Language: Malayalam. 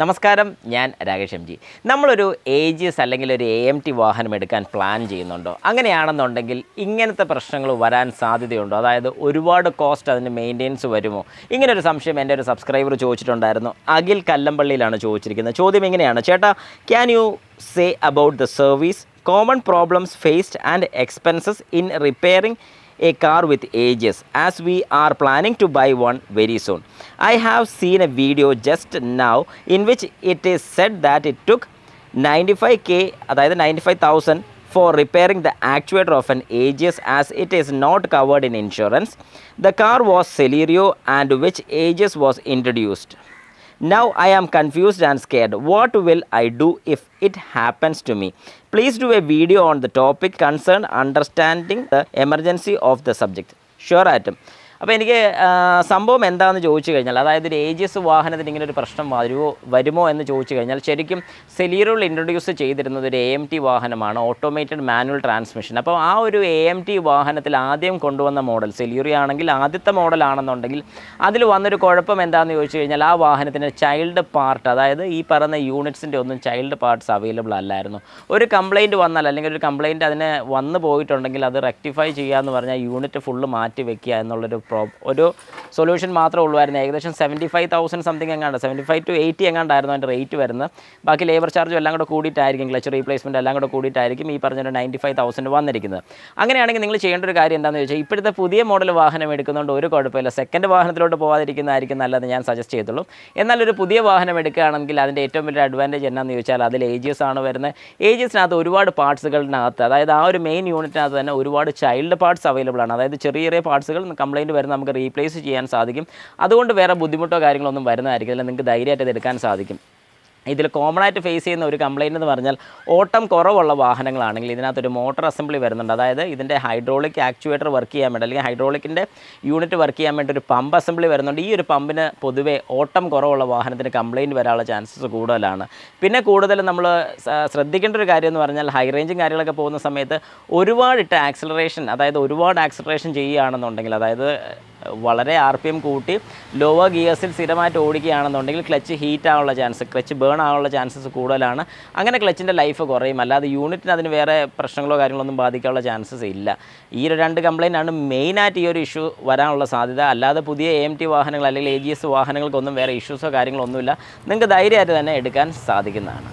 നമസ്കാരം ഞാൻ രാകേഷ് എം ജി. നമ്മളൊരു ഏജിയസ് അല്ലെങ്കിൽ ഒരു എ എം ടി വാഹനം എടുക്കാൻ പ്ലാൻ ചെയ്യുന്നുണ്ടോ? അങ്ങനെയാണെന്നുണ്ടെങ്കിൽ ഇങ്ങനത്തെ പ്രശ്നങ്ങൾ വരാൻ സാധ്യതയുണ്ടോ? അതായത് ഒരുപാട് കോസ്റ്റ് അതിന് മെയിന്റെനൻസ് വരുമോ? ഇങ്ങനെ ഒരു സംശയം എന്റെ ഒരു സബ്സ്ക്രൈബർ ചോദിച്ചിട്ടുണ്ടായിരുന്നു. അഖിൽ കല്ലമ്പള്ളിയിലാണ് ചോദിച്ചിരിക്കുന്നത്. ചോദ്യം ഇങ്ങനെയാണ്. ചേട്ടാ can you say about the service common problems faced and expenses in repairing a car with ages as we are planning to buy one very soon. I have seen a video just now in which it is said that it took 95k അതായത് 95000 for repairing the actuator of an Aegis as it is not covered in insurance. The car was Celerio and which Aegis was introduced. Now I am confused and scared. What will I do if it happens to me? Please do a video on the topic concerned understanding the emergency of the subject. Sure item. അപ്പോൾ എനിക്ക് സംഭവം എന്താണെന്ന് ചോദിച്ചു കഴിഞ്ഞാൽ അതായത് ഒരു ഏജിയസ് വാഹനത്തിന് ഇങ്ങനെ ഒരു പ്രശ്നം വരുമോ വരുമോ എന്ന് ചോദിച്ചു കഴിഞ്ഞാൽ ശരിക്കും സെലീറോൾ ഇൻട്രൊഡ്യൂസ് ചെയ്തിരുന്നത് ഒരു എ എം ടി വാഹനമാണ് ഓട്ടോമേറ്റഡ് മാനുവൽ ട്രാൻസ്മിഷൻ അപ്പോൾ ആ ഒരു എ എം ടി വാഹനത്തിൽ ആദ്യം കൊണ്ടുവന്ന മോഡൽ സെലീറി ആണെങ്കിൽ ആദ്യത്തെ മോഡലാണെന്നുണ്ടെങ്കിൽ അതിൽ വന്നൊരു കുഴപ്പം എന്താണെന്ന് ചോദിച്ചു കഴിഞ്ഞാൽ ആ വാഹനത്തിന് ചൈൽഡ് പാർട്ട് അതായത് ഈ പറയുന്ന യൂണിറ്റ്സിന്റെ ഒന്നും ചൈൽഡ് പാർട്സ് അവൈലബിൾ അല്ലായിരുന്നു. ഒരു കംപ്ലയിന്റ് വന്നാൽ അല്ലെങ്കിൽ ഒരു കംപ്ലയിന്റ് അതിന് വന്നു പോയിട്ടുണ്ടെങ്കിൽ അത് റെക്ടിഫൈ ചെയ്യുക എന്ന് പറഞ്ഞാൽ യൂണിറ്റ് ഫുള്ള് മാറ്റി വെക്കുക എന്നുള്ളൊരു പ്രോ ഒരു സൊല്യൂഷൻ മാത്രമേ ഉള്ളായിരുന്നു. ഏകദേശം സെവന്റി ഫൈവ് തൗസൻഡ് സംതിങ് എങ്ങാണ്ട് സെവന്റി ഫൈവ് ടു എയ്റ്റി എങ്ങാണ്ടായിരുന്നു അതിന്റെ റേറ്റ് വരുന്നത്. ബാക്കി ലേബർ ചാർജും എല്ലാം കൂടെ കൂടിയിട്ടായിരിക്കും ക്ലച്ച് റീപ്ലേസ്മെന്റ് എല്ലാം കൂടെ കൂടിയിട്ടായിരിക്കും ഈ പറഞ്ഞ നയന്റി ഫൈവ് തൗസൻഡ് വന്നിരിക്കുന്നത്. അങ്ങനെയാണെങ്കിൽ നിങ്ങൾ ചെയ്യേണ്ട ഒരു കാര്യം എന്താണെന്ന് ചോദിച്ചാൽ ഇപ്പോഴത്തെ പുതിയ മോഡൽ വാഹനം എടുക്കുന്നതുകൊണ്ട് ഒരു കുഴപ്പമില്ല. സെക്കൻഡ് വാഹനത്തിലോട്ട് പോകാതിരിക്കുന്നതായിരിക്കും നല്ലത് ഞാൻ സജസ്റ്റ് ചെയ്തുള്ളൂ എന്നാൽ ഒരു പുതിയ വാഹനം എടുക്കുകയാണെങ്കിൽ അതിന്റെ ഏറ്റവും വലിയ അഡ്വാന്റേജ് എന്നാന്ന് ചോദിച്ചാൽ അതിൽ ഏജിയസ് ആണ് വരുന്നത്. ഏജിയസിനകത്ത് ഒരുപാട് പാർട്സുകളിനകത്ത് അതായത് ആ ഒരു മെയിൻ യൂണിറ്റിനകത്ത് തന്നെ ഒരുപാട് ചൈൽഡ് പാർട്സ് അവൈലബിൾ ആണ്. അതായത് ചെറിയ ചെറിയ പാർട്സുകൾ കംപ്ലൈന്റ് വരുന്ന നമുക്ക് റീപ്ലേസ് ചെയ്യാൻ സാധിക്കും. അതുകൊണ്ട് വേറെ ബുദ്ധിമുട്ടോ കാര്യങ്ങളൊന്നും വരുന്നതായിരിക്കില്ല. നിങ്ങൾക്ക് ധൈര്യമായിട്ട് എടുക്കാൻ സാധിക്കും. ഇതിൽ കോമൺ ആയിട്ട് ഫേസ് ചെയ്യുന്ന ഒരു കംപ്ലൈന്റ് എന്ന് പറഞ്ഞാൽ ഓട്ടം കുറവുള്ള വാഹനങ്ങളാണെങ്കിൽ ഇതിനകത്തൊരു മോട്ടോർ അസംബ്ലി വരുന്നുണ്ട്. അതായത് ഇതിന്റെ ഹൈഡ്രോളിക് ആക്ച്വേറ്റർ വർക്ക് ചെയ്യാൻ വേണ്ടി അല്ലെങ്കിൽ ഹൈഡ്രോളിക്കിന്റെ യൂണിറ്റ് വർക്ക് ചെയ്യാൻ വേണ്ടി ഒരു പമ്പ് അസംബ്ലി വരുന്നുണ്ട്. ഈ ഒരു പമ്പിന് പൊതുവേ ഓട്ടം കുറവുള്ള വാഹനത്തിന് കംപ്ലൈന്റ് വരാനുള്ള ചാൻസസ് കൂടുതലാണ്. പിന്നെ കൂടുതലും നമ്മൾ ശ്രദ്ധിക്കേണ്ട ഒരു കാര്യം എന്ന് പറഞ്ഞാൽ ഹൈ റേഞ്ചും കാര്യങ്ങളൊക്കെ പോകുന്ന സമയത്ത് ഒരുപാടിട്ട് ആക്സിലറേഷൻ അതായത് ഒരുപാട് ആക്സിലറേഷൻ ചെയ്യുകയാണെന്നുണ്ടെങ്കിൽ അതായത് വളരെ ആർ പി എം കൂട്ടി ലോവർ ഗിയേഴ്സിൽ സ്ഥിരമായിട്ട് ഓടിക്കുകയാണെന്നുണ്ടെങ്കിൽ ക്ലച്ച് ഹീറ്റ് ആവാനുള്ള ചാൻസ് ക്ലച്ച് ബേൺ ആവാനുള്ള ചാൻസസ് കൂടുതലാണ്. അങ്ങനെ ക്ലച്ചിന്റെ ലൈഫ് കുറയും. അല്ലാതെ യൂണിറ്റിന് അതിന് വേറെ പ്രശ്നങ്ങളോ കാര്യങ്ങളോ ഒന്നും ബാധിക്കാനുള്ള ചാൻസസ് ഇല്ല. ഈ രണ്ട് കംപ്ലൈന്റ് ആണ് മെയിനായിട്ട് ഈ ഒരു ഇഷ്യൂ വരാനുള്ള സാധ്യത. അല്ലാതെ പുതിയ എ എം ടി വാഹനങ്ങൾ അല്ലെങ്കിൽ എ ജി എസ് വാഹനങ്ങൾക്കൊന്നും വേറെ ഇഷ്യൂസോ കാര്യങ്ങളോ ഒന്നുമില്ല നിങ്ങൾക്ക് ധൈര്യമായിട്ട് തന്നെ എടുക്കാൻ സാധിക്കുന്നതാണ്.